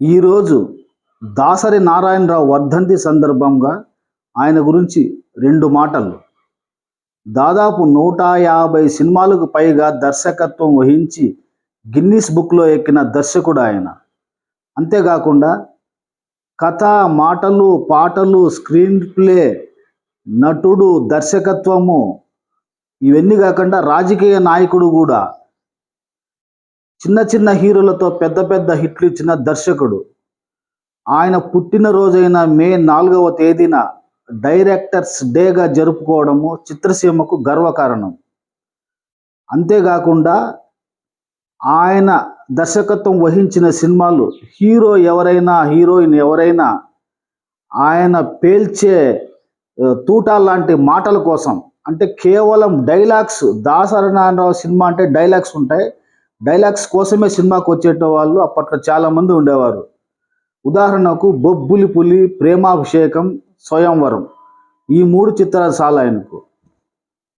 ఈరోజు దాసరి నారాయణరావు వర్ధంతి సందర్భంగా ఆయన గురించి రెండు మాటలు. దాదాపు నూట యాభై సినిమాలకు పైగా దర్శకత్వం వహించి గిన్నిస్ బుక్లో ఎక్కిన దర్శకుడు ఆయన. అంతేకాకుండా కథ మాటలు పాటలు స్క్రీన్ ప్లే నటుడు దర్శకత్వము ఇవన్నీ కాకుండా రాజకీయ నాయకుడు కూడా చిన్న చిన్న హీరోలతో పెద్ద పెద్ద హిట్లు ఇచ్చిన దర్శకుడు. ఆయన పుట్టినరోజైన మే నాలుగవ తేదీన డైరెక్టర్స్ డేగా జరుపుకోవడము చిత్రసీమకు గర్వకారణం. అంతేకాకుండా ఆయన దర్శకత్వం వహించిన సినిమాలు హీరో ఎవరైనా హీరోయిన్ ఎవరైనా ఆయన పేల్చే ఆ, లాంటి మాటల కోసం అంటే కేవలం డైలాగ్స్ దాసరనారాయణరావు సినిమా అంటే డైలాగ్స్ ఉంటాయి. డైలాగ్స్ కోసమే సినిమాకు వచ్చేట వాళ్ళు అప్పట్లో చాలామంది ఉండేవారు. ఉదాహరణకు బొబ్బులి పులి ప్రేమాభిషేకం స్వయంవరం ఈ మూడు చిత్రాలు చాలా ఆయనకు.